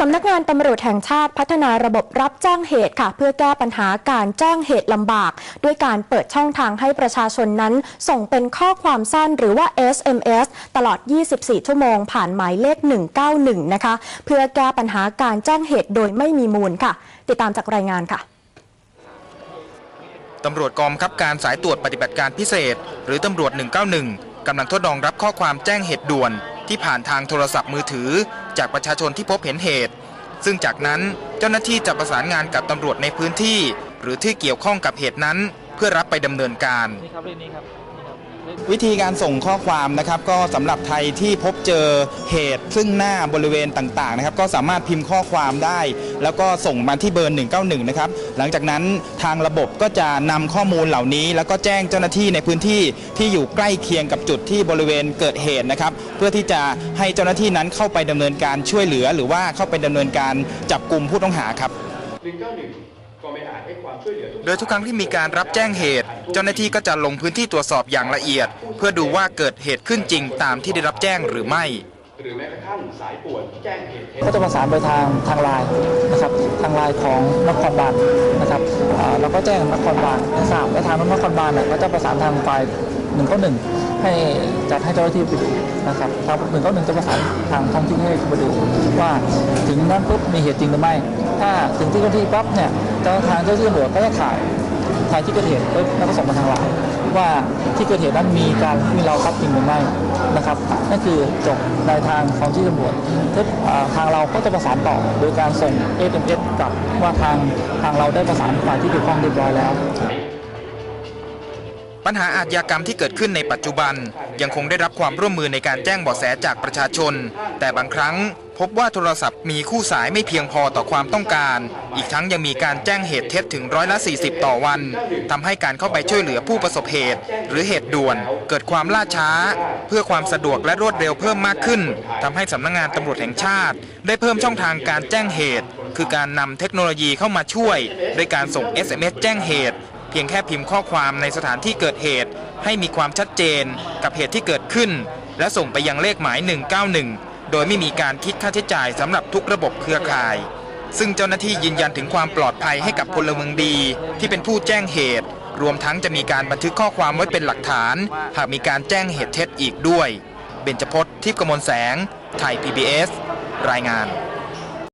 สำนักงานตำรวจแห่งชาติพัฒนาระบบรับแจ้งเหตุค่ะ เพื่อแก้ปัญหาการแจ้งเหตุลำบาก ด้วยการเปิดช่องทางให้ประชาชนนั้น ส่งเป็นข้อความสั้นหรือว่า SMS ตลอด 24 ชั่วโมง ผ่านหมายเลข 191 นะคะ เพื่อแก้ปัญหาการแจ้งเหตุโดยไม่มีมูลค่ะ ติดตามจากรายงานค่ะตำรวจกองคับการสายตรวจปฏิบัติการพิเศษ หรือตำรวจ 191กำลังทดลองรับข้อความแจ้งเหตุด่วน ที่ผ่านทางโทรศัพท์มือถือ จากประชาชนที่พบเห็นเหตุ ซึ่งจากนั้นเจ้าหน้าที่จะประสานงานกับตำรวจในพื้นที่ หรือที่เกี่ยวข้องกับเหตุนั้น เพื่อรับไปดำเนินการ นี่ครับเลขนี้ครับนี่ครับเลขวิธีการส่งข้อความนะครับก็สำหรับไทยที่พบเจอเหตุซึ่งหน้าบริเวณต่างๆนะครับก็สามารถพิมพ์ข้อความได้ แล้วก็ส่งมาที่เบอร์ 191 นะครับ หลังจากนั้นทางระบบก็จะนำข้อมูลเหล่านี้ แล้วก็แจ้งเจ้าหน้าที่ในพื้นที่ที่อยู่ใกล้เคียงกับจุดที่บริเวณเกิดเหตุนะครับ เพื่อที่จะให้เจ้าหน้าที่นั้นเข้าไปดำเนินการช่วยเหลือ หรือว่าเข้าไปดำเนินการจับกลุ่มผู้ต้องหาครับ191ก็ไม่อาจให้ความช่วยเหลือโดยทุกครั้งที่มีการรับแจ้งเหตุ เจ้าหน้าที่ก็จะลงพื้นที่ตรวจสอบอย่างละเอียด เพื่อดูว่าเกิดเหตุขึ้นจริงตามที่ได้รับแจ้งหรือไม่ หรือแม้กระทั่งสายป่วนแจ้งเหตุเท็จก็จะประสานไปทางทางไลน์นะครับทางไลน์ของนครบาลนะครับเราก็แจ้งนครบาลให้ทราบและทางนครบาลเนี่ยก็จะประสานทางฝ่ายหนึ่งก็หนึ่งให้จัดให้เจ้าหน้าที่ไปดูนะครับทางหนึ่งก็หนึ่งจะประสานทางท้องที่ให้ไปดูว่าถึงนั้นปุ๊บมีเหตุจริงหรือไม่ ถ้าถึงที่เจ้าหน้าที่ปั๊บเนี่ยเจ้าทางเจ้าหน้าที่ตำรวจก็จะถ่ายถ่ายที่เกิดเหตุปุ๊บแล้วก็ส่งมาทางไลน์ ว่าที่เกิดเหตุนั้นมีการมีเราทรัพย์จริงหรือไม่นะครับนั่นคือจบในทางของที่ตำรวจทาทางเราก็จะประสานต่อโดยการส่ง SMS กลับว่าทางทางเราได้ประสานฝ่ายที่เกี่ยวข้องเรียบร้อยแล้วปัญหาอาชญากรรมที่เกิดขึ้นในปัจจุบัน ยังคงได้รับความร่วมมือในการแจ้งเบาะแสจากประชาชน แต่บางครั้งพบว่าโทรศัพท์มีคู่สายไม่เพียงพอต่อความต้องการ อีกทั้งยังมีการแจ้งเหตุเท็จถึงร้อยละ 40 ต่อวันทำให้การเข้าไปช่วยเหลือผู้ประสบเหตุ หรือเหตุด่วน เกิดความล่าช้า เพื่อความสะดวกและรวดเร็วเพิ่มมากขึ้นทำให้สำนักงานตำรวจแห่งชาติ ได้เพิ่มช่องทางการแจ้งเหตุ คือการนำเทคโนโลยีเข้ามาช่วยด้วยการส่ง SMS แจ้งเหตุ เพียงแค่พิมพ์ข้อความในสถานที่เกิดเหตุ ให้มีความชัดเจนกับเหตุที่เกิดขึ้น และส่งไปยังเลขหมาย 191 โดยไม่มีการคิดค่าใช้จ่ายสำหรับทุกระบบเครือข่าย ซึ่งเจ้าหน้าที่ยืนยันถึงความปลอดภัยให้กับพลเมืองดี ที่เป็นผู้แจ้งเหตุ รวมทั้งจะมีการบันทึกข้อความไว้เป็นหลักฐาน หากมีการแจ้งเหตุเท็จอีกด้วย เบญจพจน์ทิพย์กมลแสง ไทย PBS รายงาน